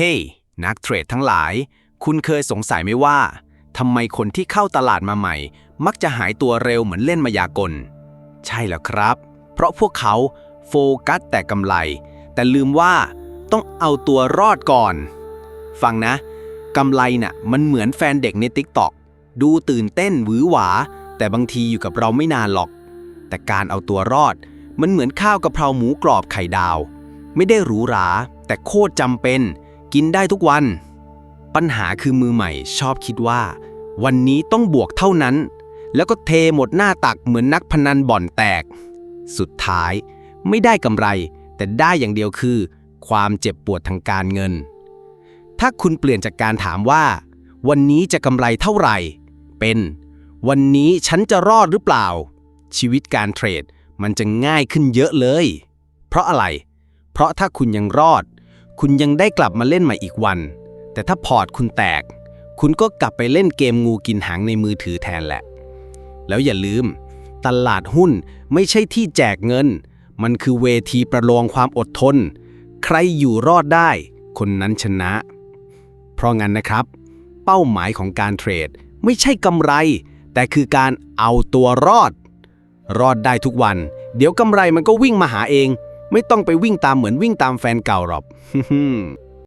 เฮ้ hey, นักเทรดทั้งหลาย คุณเคยสงสัยไหมว่าทำไมคนที่เข้าตลาดมาใหม่ มักจะหายตัวเร็วเหมือนเล่นมายากล ใช่แล้วครับ เพราะพวกเขาโฟกัสแต่กำไร แต่ลืมว่าต้องเอาตัวรอดก่อน ฟังนะกำไรน่ะมันเหมือนแฟนเด็กในติ๊กต็อกดูตื่นเต้นหวือหวา แต่บางทีอยู่กับเราไม่นานหรอก แต่การเอาตัวรอด มันเหมือนข้าวกะเพราหมูกรอบไข่ดาว ไม่ได้หรูหรา แต่โคตรจำเป็น กินได้ทุกวัน ปัญหาคือมือใหม่ชอบคิดว่า วันนี้ต้องบวกเท่านั้น แล้วก็เทหมดหน้าตักเหมือนนักพนันบ่อนแตก สุดท้ายไม่ได้กำไร แต่ได้อย่างเดียวคือ ความเจ็บปวดทางการเงิน ถ้าคุณเปลี่ยนจากการถามว่า วันนี้จะกำไรเท่าไหร่ เป็น วันนี้ฉันจะรอดหรือเปล่า ชีวิตการเทรดมันจะง่ายขึ้นเยอะเลย เพราะอะไร เพราะถ้าคุณยังรอด คุณยังได้กลับมาเล่นใหม่อีกวัน แต่ถ้าพอร์ตคุณแตก คุณก็กลับไปเล่นเกมงูกินหางในมือถือแทนแหละ แล้วอย่าลืม ตลาดหุ้นไม่ใช่ที่แจกเงิน มันคือเวทีประลองความอดทน ใครอยู่รอดได้ คนนั้นชนะ เพราะงั้นนะครับ เป้าหมายของการเทรดไม่ใช่กำไร แต่คือการเอาตัวรอด รอดได้ทุกวัน เดี๋ยวกำไรมันก็วิ่งมาหาเอง ไม่ต้องไปวิ่งตามเหมือนวิ่งตามแฟนเก่าหรอก